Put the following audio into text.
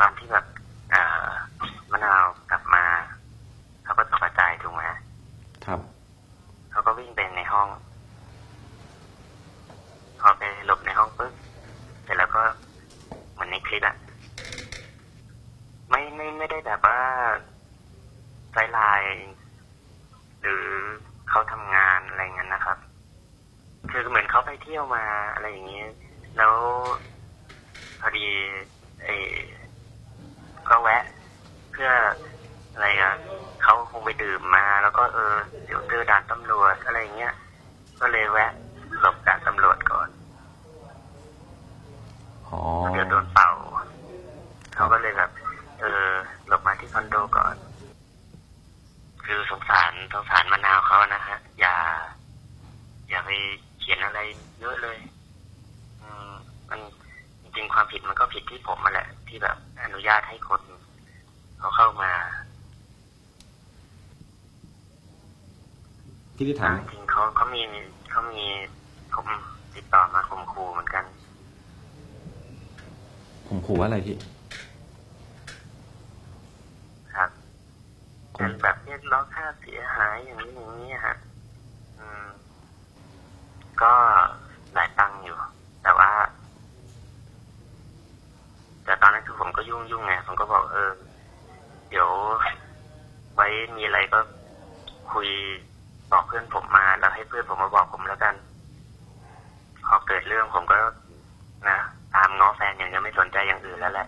ตอนที่แบบเอ่อมะนาวกลับมาเขาก็ตกใจถูกไหมครับเขาก็วิ่งไปในห้อง พอไปหลบในห้องปุ๊บเสร็จแล้วก็เหมือนในคลิปอะไม่ไม่ไม่ได้แบบว่าไซไลน์หรือเขาทำงานอะไรเงี้ยนะครับ คือเหมือนเขาไปเที่ยวมาอะไรอย่างนี้แล้วพอดีเออก็แวะ เพื่ออะไรอะเขาคง ไปดื่มมา แล้วก็เออเดี๋ยวเจอด่านตำรวจอะไรอย่างเงี้ย ก็เลยแวะหลบด่านตำรวจก่อนอ๋อเดี๋ยวโดนเป่าเขาก็เลยแบบเออหลบมาที่คอนโดก่อน คือสงสารสงสารมะนาวเขานะฮะ อย่า อย่าไปเขียนอะไรเยอะเลยอืมมันจริงๆความผิดมันก็ผิดที่ผมมาแหละ ที่แบบอนุญาตให้คนเขาเข้ามา พี่ที่ถามจริงๆเขาเขามีเขามีผมติดต่อมาข่มขู่เหมือนกันผมขู่ว่าอะไรพี่ครับผเป็มนแบบเรียกร้องค่าเสียหายอย่างนี้อย่างนี้ฮะอืม ก็หลายตังค์อยู่ แต่ว่า แต่ตอนนั้นคือผมก็ยุ่งยุ่งไงผมก็บอกเออ เดี๋ยวไว้มีอะไรก็คุย บอกเพื่อนผมมาแล้วให้เพื่อนผมมาบอกผมแล้วกัน พอเกิดเรื่องผมก็นะตามง้อแฟนอย่างเดียวไม่สนใจอย่างอื่นแล้วแหละ